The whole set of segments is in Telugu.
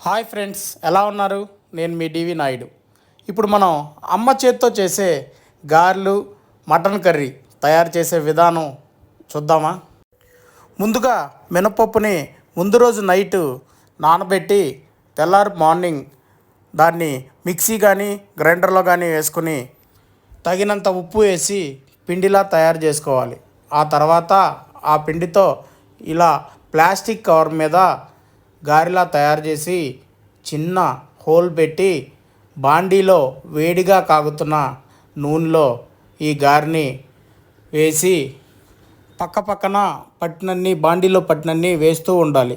హాయ్ ఫ్రెండ్స్ ఎలా ఉన్నారు? నేను మీ డివి నాయుడు. ఇప్పుడు మనం అమ్మ చేత్తో చేసే గారెలు మటన్ కర్రీ తయారు చేసే విధానం చూద్దామా? ముందుగా మినపప్పుని ముందు రోజు నైట్ నానబెట్టి తెల్లారి మార్నింగ్ దాన్ని మిక్సీ కానీ గ్రైండర్లో కానీ వేసుకుని తగినంత ఉప్పు వేసి పిండిలా తయారు చేసుకోవాలి. ఆ తర్వాత ఆ పిండితో ఇలా ప్లాస్టిక్ కవర్ మీద గారెలా తయారు చేసి చిన్న హోల్ పెట్టి బాండీలో వేడిగా కాగుతున్న నూనెలో ఈ గారిని వేసి పక్క పక్కన పట్టినన్ని బాండీలో పట్టినన్ని వేస్తూ ఉండాలి.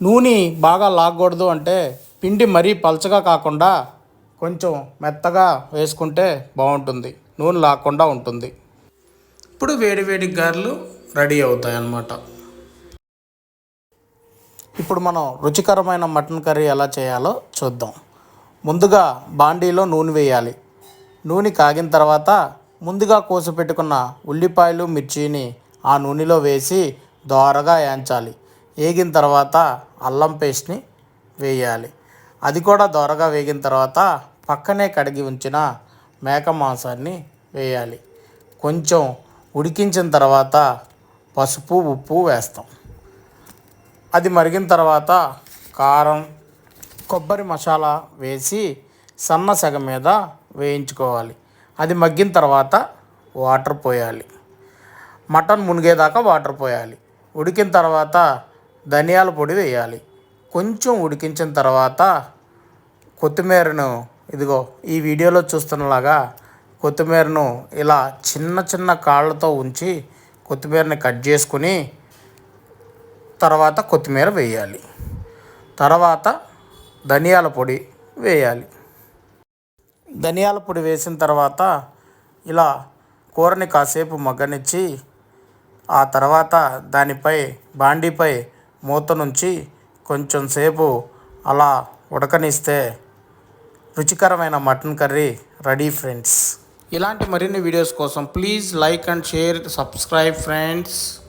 నూనె బాగా లాగకూడదు అంటే పిండి మరీ పలచగా కాకుండా కొంచెం మెత్తగా వేసుకుంటే బాగుంటుంది. నూనె లాగకుండా ఉంటుంది. ఇప్పుడు వేడి వేడి గారెలు రెడీ అవుతాయి అన్నమాట ఇప్పుడు మనం రుచికరమైన మటన్ కర్రీ ఎలా చేయాలో చూద్దాం. ముందుగా బాండీలో నూనె వేయాలి. నూనె కాగిన తర్వాత ముందుగా కోసి పెట్టుకున్న ఉల్లిపాయలు మిర్చిని ఆ నూనెలో వేసి దోరగా వేయించాలి వేగిన తర్వాత అల్లం పేస్ట్ని వేయాలి. అది కూడా దోరగా వేగిన తర్వాత పక్కనే కడిగి ఉంచిన మేక మాంసాన్ని వేయాలి. కొంచెం ఉడికించిన తర్వాత పసుపు ఉప్పు వేస్తాం. అది మరిగిన తర్వాత కారం కొబ్బరి మసాలా వేసి సన్న సగ మీద వేయించుకోవాలి. అది మగ్గిన తర్వాత వాటర్ పోయాలి. మటన్ మునిగేదాకా వాటర్ పోయాలి. ఉడికిన తర్వాత ధనియాల పొడి వేయాలి. కొంచెం ఉడికించిన తర్వాత కొత్తిమీరను ఇదిగో ఈ వీడియోలో చూస్తున్నలాగా కొత్తిమీరను ఇలా చిన్న చిన్న కాళ్ళతో ఉంచి కొత్తిమీరని కట్ చేసుకుని తర్వాత కొత్తిమీర వేయాలి. తర్వాత ధనియాల పొడి వేయాలి. ధనియాల పొడి వేసిన తర్వాత ఇలా కూరని కాసేపు మగ్గనిచ్చి ఆ తర్వాత దానిపై బాండీపై మూత నుంచి కొంచెం సేపు అలా ఉడకనిస్తే రుచికరమైన మటన్ కర్రీ రెడీ ఫ్రెండ్స్. ఇలాంటి మరిన్ని వీడియోస్ కోసం please like and share subscribe friends.